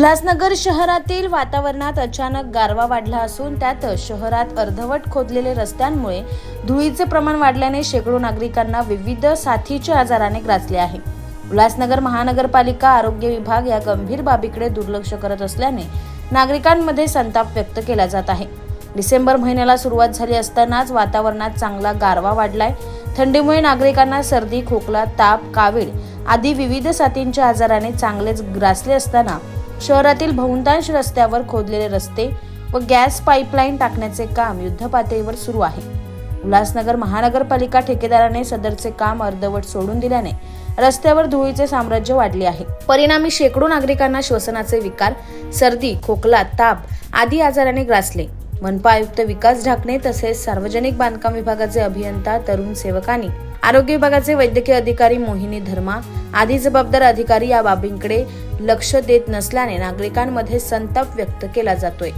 उल्हासनगर शहरातील वातावरणात अचानक गारवा वाढला असून त्यात शहरात अर्धवट खोदलेले रस्त्यांमुळे धुळीचे प्रमाण वाढल्याने शेकडो नागरिकांना विविध साथीच्या आजाराने ग्रासले आहे. उल्हासनगर महानगरपालिका आरोग्य विभाग या गंभीर बाबीकडे दुर्लक्ष करत असल्याने नागरिकांमध्ये संताप व्यक्त केला जात आहे. डिसेंबर महिन्याला सुरुवात झाली असतानाच वातावरणात चांगला गारवा वाढलाय. थंडीमुळे नागरिकांना सर्दी खोकला ताप कावीळ आदी विविध साथींच्या आजाराने चांगलेच ग्रासले असताना शहरातील बहुतांश रस्त्यावर खोदलेले रस्ते व गॅस पाईपलाईन टाकण्याचे काम युद्धपातळीवर सुरू आहे. उल्हासनगर महानगरपालिका ठेकेदाराने सदरचे काम अर्धवट सोडून दिल्याने रस्त्यावर धुळीचे साम्राज्य वाढले आहे. परिणामी शेकडो नागरिकांना श्वसनाचे विकार सर्दी खोकला ताप आदी आजाराने ग्रासले. मनपा आयुक्त विकास ढाकणे तसेच सार्वजनिक बांधकाम विभागाचे अभियंता तरुण सेवकांनी आरोग्य विभागाचे वैद्यकीय अधिकारी मोहिनी धर्मा आदी जबाबदार अधिकारी या बाबींकडे लक्ष देत नसल्याने नागरिकांमध्ये संताप व्यक्त केला जातोय.